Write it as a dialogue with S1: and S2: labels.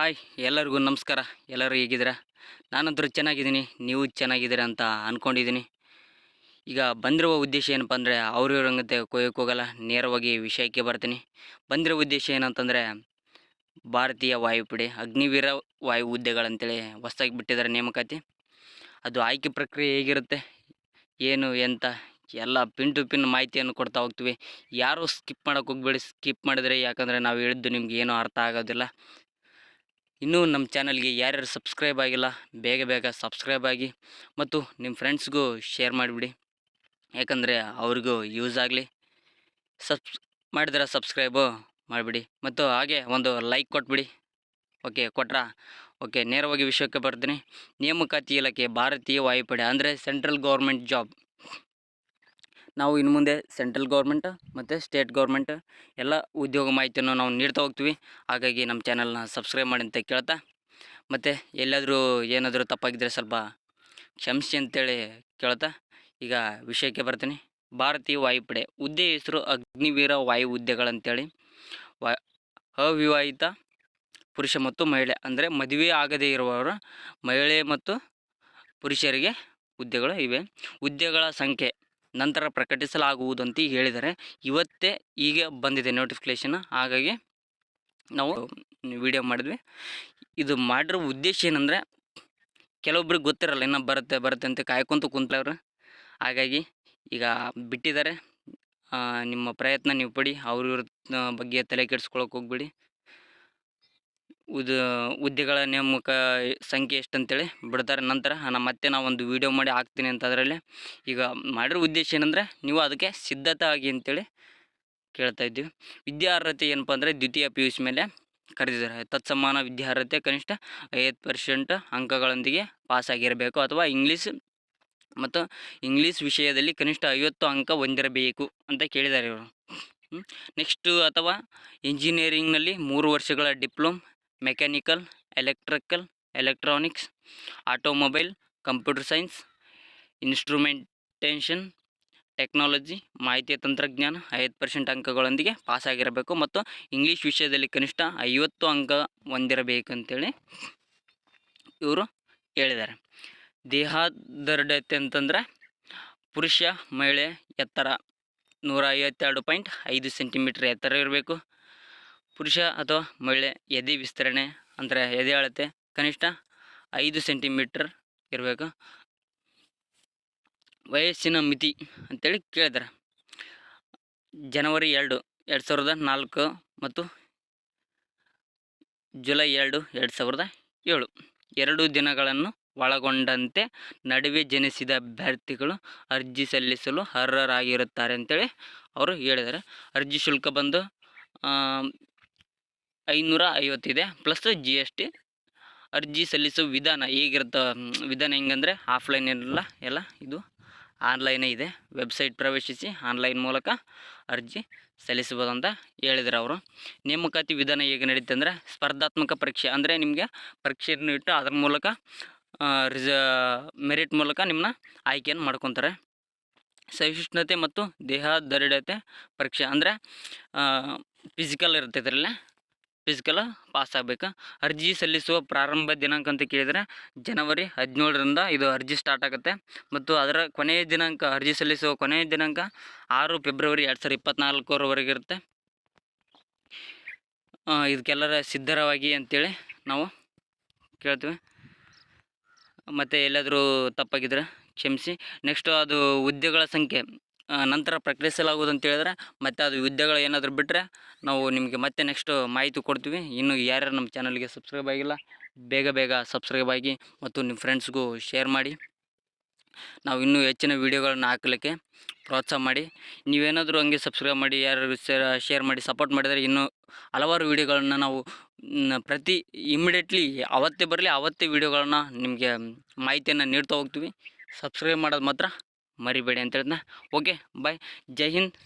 S1: Hi, ಎಲ್ಲರಿಗೂ ನಮಸ್ಕಾರ. ಎಲ್ಲರೂ ಹೇಗಿದ್ದೀರಾ? ನಾನಂತರ ಚೆನ್ನಾಗಿದ್ದೀನಿ. ನೀವು ಚೆನ್ನಾಗಿದ್ದೀರಾ ಅಂತ ಅಂದ್ಕೊಂಡಿದ್ದೀನಿ ಈಗ ಬಂದಿರುವ ಉದ್ದೇಶ ಏನಪ್ಪ ಅಂದರೆ ಅವ್ರ ಇವ್ರಂಗತೆ ಕೊಯ್ಯಕ್ಕೆ ಹೋಗಲ್ಲ. ನೇರವಾಗಿ ವಿಷಯಕ್ಕೆ ಬರ್ತೀನಿ. ಬಂದಿರೋ ಉದ್ದೇಶ ಏನಂತಂದರೆ, ಭಾರತೀಯ ವಾಯುಪಡೆ, ಅಗ್ನಿವೀರ ವಾಯು ಹುದ್ದೆಗಳಂತೇಳಿ ಹೊಸದಾಗಿ ಬಿಟ್ಟಿದ್ದಾರೆ ನೇಮಕಾತಿ. ಅದು ಆಯ್ಕೆ ಪ್ರಕ್ರಿಯೆ ಹೇಗಿರುತ್ತೆ? ಏನು, ಎಂತ? ಎಲ್ಲ ಪಿನ್ ಟು ಪಿನ್ ಮಾಹಿತಿಯನ್ನು ಕೊಡ್ತಾ ಹೋಗ್ತೀವಿ. ಯಾರೂ ಸ್ಕಿಪ್ ಮಾಡೋಕೆ ಹೋಗ್ಬೇಡಿ. ಸ್ಕಿಪ್ ಮಾಡಿದರೆ ಯಾಕಂದರೆ ನಾವು ಹೇಳಿದ್ದು ನಿಮ್ಗೆ ಏನೂ ಅರ್ಥ ಆಗೋದಿಲ್ಲ. ಇನ್ನೂ ನಮ್ಮ ಚಾನಲ್ಗೆ ಯಾರ್ಯಾರು ಸಬ್ಸ್ಕ್ರೈಬ್ ಆಗಿಲ್ಲ, ಬೇಗ ಬೇಗ ಸಬ್ಸ್ಕ್ರೈಬ್ ಆಗಿ ಮತ್ತು ನಿಮ್ಮ ಫ್ರೆಂಡ್ಸ್ಗೂ ಶೇರ್ ಮಾಡಿಬಿಡಿ. ಯಾಕಂದರೆ ಅವ್ರಿಗೂ ಯೂಸ್ ಆಗಲಿ, ಸಬ್ಸ್, ಮಾಡಿದ್ರೆ ಸಬ್ಸ್ಕ್ರೈಬು ಮಾಡಿಬಿಡಿ. ಮತ್ತು ಹಾಗೆ ಒಂದು ಲೈಕ್ ಕೊಟ್ಬಿಡಿ. ಓಕೆ, ಕೊಟ್ರಾ? ಓಕೆ, ನೇರವಾಗಿ ವಿಷಯಕ್ಕೆ ಬರ್ತೀನಿ. ನೇಮಕಾತಿ ಇಲಾಖೆ ಭಾರತೀಯ ವಾಯುಪಡೆ, ಅಂದರೆ ಸೆಂಟ್ರಲ್ ಗೌರ್ಮೆಂಟ್ ಜಾಬ್. ನಾವು ಇನ್ನು ಮುಂದೆ ಸೆಂಟ್ರಲ್ ಗೌರ್ಮೆಂಟ್ ಮತ್ತು ಸ್ಟೇಟ್ ಗೌರ್ಮೆಂಟ್ ಎಲ್ಲ ಉದ್ಯೋಗ ಮಾಹಿತಿಯನ್ನು ನಾವು ನೀಡ್ತಾ ಹೋಗ್ತೀವಿ. ಹಾಗಾಗಿ ನಮ್ಮ ಚಾನಲ್ನ ಸಬ್ಸ್ಕ್ರೈಬ್ ಮಾಡಿ ಅಂತ ಕೇಳ್ತಾ. ಮತ್ತು ಎಲ್ಲಾದರೂ ಏನಾದರೂ ತಪ್ಪಾಗಿದ್ದರೆ ಸ್ವಲ್ಪ ಕ್ಷಮಿಸಿ ಅಂತೇಳಿ ಕೇಳ್ತಾ. ಈಗ ವಿಷಯಕ್ಕೆ ಬರ್ತೀನಿ. ಭಾರತೀಯ ವಾಯುಪಡೆ ಹುದ್ದೆ ಹೆಸರು ಅಗ್ನಿವೀರ ವಾಯು ಹುದ್ದೆಗಳಂತೇಳಿ ವಾ ಅವಿವಾಹಿತ ಪುರುಷ ಮತ್ತು ಮಹಿಳೆ ಅಂದರೆ ಮದುವೆ ಆಗದೇ ಇರುವವರ ಮಹಿಳೆ ಮತ್ತು ಪುರುಷರಿಗೆ ಹುದ್ದೆಗಳು ಇವೆ. ಹುದ್ದೆಗಳ ಸಂಖ್ಯೆ ನಂತರ ಪ್ರಕಟಿಸಲಾಗುವುದು ಅಂತ ಹೇಳಿದರೆ ಇವತ್ತೇ ಈಗ ಬಂದಿದೆ ನೋಟಿಫಿಕೇಷನ್ ಹಾಗಾಗಿ ನಾವು ವಿಡಿಯೋ ಮಾಡಿದ್ವಿ. ಇದು ಮಾಡಿರೋ ಉದ್ದೇಶ ಏನಂದರೆ ಕೆಲವೊಬ್ರಿಗೆ ಗೊತ್ತಿರಲ್ಲ ಇನ್ನೂ ಬರುತ್ತೆ ಬರುತ್ತೆ ಅಂತ ಕಾಯ್ಕೊಂತ ಕುಂತವ್ರು. ಹಾಗಾಗಿ ಈಗ ಬಿಟ್ಟಿದ್ದಾರೆ. ನಿಮ್ಮ ಪ್ರಯತ್ನ ನೀವು ಪಡಿ. ಅವ್ರ ಇವ್ರ ಬಗ್ಗೆ ತಲೆ ಕೆಡಿಸ್ಕೊಳಕ್ಕೆ ಹೋಗ್ಬೇಡಿ. ಉದ ಹುದ್ದೆಗಳ ನೇಮಕ ಸಂಖ್ಯೆ ಎಷ್ಟು ಅಂತೇಳಿ ಬಿಡ್ತಾರೆ. ನಂತರ ನಾನು ಮತ್ತೆ ನಾವು ಒಂದು ವೀಡಿಯೋ ಮಾಡಿ ಹಾಕ್ತೀನಿ ಅಂತ ಅದರಲ್ಲಿ. ಈಗ ಮಾಡಿರೋ ಉದ್ದೇಶ ಏನಂದರೆ ನೀವು ಅದಕ್ಕೆ ಸಿದ್ಧತೆ ಆಗಿ ಅಂತೇಳಿ ಕೇಳ್ತಾ ಇದ್ದೀವಿ. ವಿದ್ಯಾರ್ಹತೆ ಏನಪ್ಪ ಅಂದರೆ ದ್ವಿತೀಯ ಪಿ ಯು ಸಿ ಮೇಲೆ ಕರೆದಿದ್ದಾರೆ. ತತ್ಸಮಾನ ವಿದ್ಯಾರ್ಹತೆ ಕನಿಷ್ಠ ಐವತ್ತು ಪರ್ಸೆಂಟ್ ಅಂಕಗಳೊಂದಿಗೆ ಪಾಸಾಗಿರಬೇಕು ಅಥವಾ ಇಂಗ್ಲೀಷ್ ಮತ್ತು ಇಂಗ್ಲೀಷ್ ವಿಷಯದಲ್ಲಿ ಕನಿಷ್ಠ ಐವತ್ತು ಅಂಕ ಹೊಂದಿರಬೇಕು ಅಂತ ಕೇಳಿದ್ದಾರೆ ಇವರು. ನೆಕ್ಸ್ಟು ಅಥವಾ ಇಂಜಿನಿಯರಿಂಗ್ನಲ್ಲಿ ಮೂರು ವರ್ಷಗಳ diploma mechanical electrical electronics automobile computer science instrumentation technology ಮಾಹಿತಿ ತಂತ್ರಜ್ಞಾನ, ಐವತ್ತು ಪರ್ಸೆಂಟ್ ಅಂಕಗಳೊಂದಿಗೆ ಪಾಸಾಗಿರಬೇಕು ಮತ್ತು ಇಂಗ್ಲೀಷ್ ವಿಷಯದಲ್ಲಿ ಕನಿಷ್ಠ ಐವತ್ತು ಅಂಕ ಹೊಂದಿರಬೇಕಂತೇಳಿ ಇವರು ಹೇಳಿದ್ದಾರೆ. ದೇಹದಾರ್ಢ್ಯತೆ ಅಂತಂದರೆ ಪುರುಷ, ಮಹಿಳೆ ಎತ್ತರ ನೂರ ಐವತ್ತೆರಡು ಪಾಯಿಂಟ್ ಐದು ಸೆಂಟಿಮೀಟ್ರ್ ಎತ್ತರ ಇರಬೇಕು. ಪುರುಷ ಅಥವಾ ಮಹಿಳೆ ಎದೆ ವಿಸ್ತರಣೆ ಅಂದರೆ ಎದೆ ಅಳತೆ ಕನಿಷ್ಠ ಐದು ಸೆಂಟಿಮೀಟ್ರ್ ಇರಬೇಕು. ವಯಸ್ಸಿನ ಮಿತಿ ಅಂತೇಳಿ ಕೇಳಿದ್ರೆ. ಜನವರಿ ಎರಡು ಎರಡು ಸಾವಿರದ ನಾಲ್ಕು ಮತ್ತು ಜುಲೈ ಎರಡು ಎರಡು ಸಾವಿರದ ಏಳು. ಎರಡು ದಿನಗಳನ್ನು ಒಳಗೊಂಡಂತೆ ನಡುವೆ ಜನಿಸಿದ ಅಭ್ಯರ್ಥಿಗಳು ಅರ್ಜಿ ಸಲ್ಲಿಸಲು ಅರ್ಹರಾಗಿರುತ್ತಾರೆ ಅಂತೇಳಿ ಅವರು ಹೇಳಿದ್ದಾರೆ ಅರ್ಜಿ ಶುಲ್ಕ ಬಂದು ಐನೂರ ಐವತ್ತಿದೆ ಪ್ಲಸ್ ಜಿ ಎಸ್ ಟಿ ಅರ್ಜಿ ಸಲ್ಲಿಸೋ ವಿಧಾನ ಹೇಗಿರುತ್ತೆ ವಿಧಾನ ಹೆಂಗಂದರೆ ಆಫ್ಲೈನ್ ಇರಲ್ಲ ಎಲ್ಲ ಇದು ಆನ್ಲೈನೇ ಇದೆ. ವೆಬ್ಸೈಟ್ ಪ್ರವೇಶಿಸಿ ಆನ್ಲೈನ್ ಮೂಲಕ ಅರ್ಜಿ ಸಲ್ಲಿಸ್ಬೋದು ಅಂತ ಹೇಳಿದ್ರು ಅವರು. ನೇಮಕಾತಿ ವಿಧಾನ ಹೇಗೆ ನಡೀತೆ ಅಂದರೆ ಸ್ಪರ್ಧಾತ್ಮಕ ಪರೀಕ್ಷೆ ಅಂದರೆ ನಿಮಗೆ ಪರೀಕ್ಷೆಯನ್ನು ಇಟ್ಟು ಅದ್ರ ಮೂಲಕ ರಿಸ ಮೆರಿಟ್ ಮೂಲಕ ನಿಮ್ಮನ್ನ ಆಯ್ಕೆಯನ್ನು ಮಾಡ್ಕೊತಾರೆ. ಸಹಿಷ್ಣುತೆ ಮತ್ತು ದೇಹ ದೃಢತೆ ಪರೀಕ್ಷೆ ಅಂದರೆ ಫಿಸಿಕಲ್ ಇರುತ್ತೆ ಇದರಲ್ಲಿ. ಫಿಸಿಕಲ್ ಪಾಸ್ ಆಗಬೇಕು. ಅರ್ಜಿ ಸಲ್ಲಿಸುವ ಪ್ರಾರಂಭ ದಿನಾಂಕ ಅಂತ ಕೇಳಿದರೆ ಜನವರಿ ಹದಿನೇಳರಿಂದ ಇದು ಅರ್ಜಿ ಸ್ಟಾರ್ಟ್ ಆಗುತ್ತೆ. ಮತ್ತು ಅದರ ಕೊನೆಯ ದಿನಾಂಕ, ಅರ್ಜಿ ಸಲ್ಲಿಸುವ ಕೊನೆಯ ದಿನಾಂಕ ಆರು ಫೆಬ್ರವರಿ ಎರಡು ಸಾವಿರದ ಇಪ್ಪತ್ತ್ನಾಲ್ಕರವರೆಗೆ ಇರುತ್ತೆ. ಇದಕ್ಕೆಲ್ಲರ ಸಿದ್ಧರವಾಗಿ ಅಂತೇಳಿ ನಾವು ಕೇಳ್ತೀವಿ. ಮತ್ತು ಎಲ್ಲಾದರೂ ತಪ್ಪಾಗಿದ್ರೆ ಕ್ಷಮಿಸಿ. ನೆಕ್ಸ್ಟು ಅದು ಹುದ್ದೆಗಳ ಸಂಖ್ಯೆ. ನಂತರ ಪ್ರಕಟಿಸಲಾಗುವುದು ಅಂತ ಹೇಳಿದ್ರೆ ಮತ್ತು ಅದು ಯುದ್ಧಗಳು ಏನಾದರೂ ಬಿಟ್ಟರೆ ನಾವು ನಿಮಗೆ ಮತ್ತೆ ನೆಕ್ಸ್ಟು ಮಾಹಿತಿ ಕೊಡ್ತೀವಿ. ಇನ್ನು ಯಾರ್ಯಾರು ನಮ್ಮ ಚಾನಲ್ಗೆ ಸಬ್ಸ್ಕ್ರೈಬ್ ಆಗಿಲ್ಲ, ಬೇಗ ಬೇಗ ಸಬ್ಸ್ಕ್ರೈಬ್ ಆಗಿ ಮತ್ತು ನಿಮ್ಮ ಫ್ರೆಂಡ್ಸ್ಗೂ ಶೇರ್ ಮಾಡಿ. ನಾವು ಇನ್ನೂ ಹೆಚ್ಚಿನ ವೀಡಿಯೋಗಳನ್ನ ಹಾಕಲಿಕ್ಕೆ ಪ್ರೋತ್ಸಾಹ ಮಾಡಿ. ನೀವೇನಾದರೂ ಹಂಗೆ ಸಬ್ಸ್ಕ್ರೈಬ್ ಮಾಡಿ ಯಾರು ಶೇರ್ ಮಾಡಿ ಸಪೋರ್ಟ್ ಮಾಡಿದರೆ ಇನ್ನೂ ಹಲವಾರು ವೀಡಿಯೋಗಳನ್ನ ನಾವು ಪ್ರತಿ ಇಮಿಡಿಯೇಟ್ಲಿ ಅವತ್ತೇ ಬರಲಿ ಅವತ್ತೇ ವೀಡಿಯೋಗಳನ್ನ ನಿಮಗೆ ಮಾಹಿತಿಯನ್ನು ನೀಡ್ತಾ ಹೋಗ್ತೀವಿ. ಸಬ್ಸ್ಕ್ರೈಬ್ ಮಾಡೋದು ಮಾತ್ರ. ಮರಿಬೇಡಿ ಅಂತ ಹೇಳಿದ್ನ ಓಕೆ ಬಾಯ್ ಜೈ ಹಿಂದ್.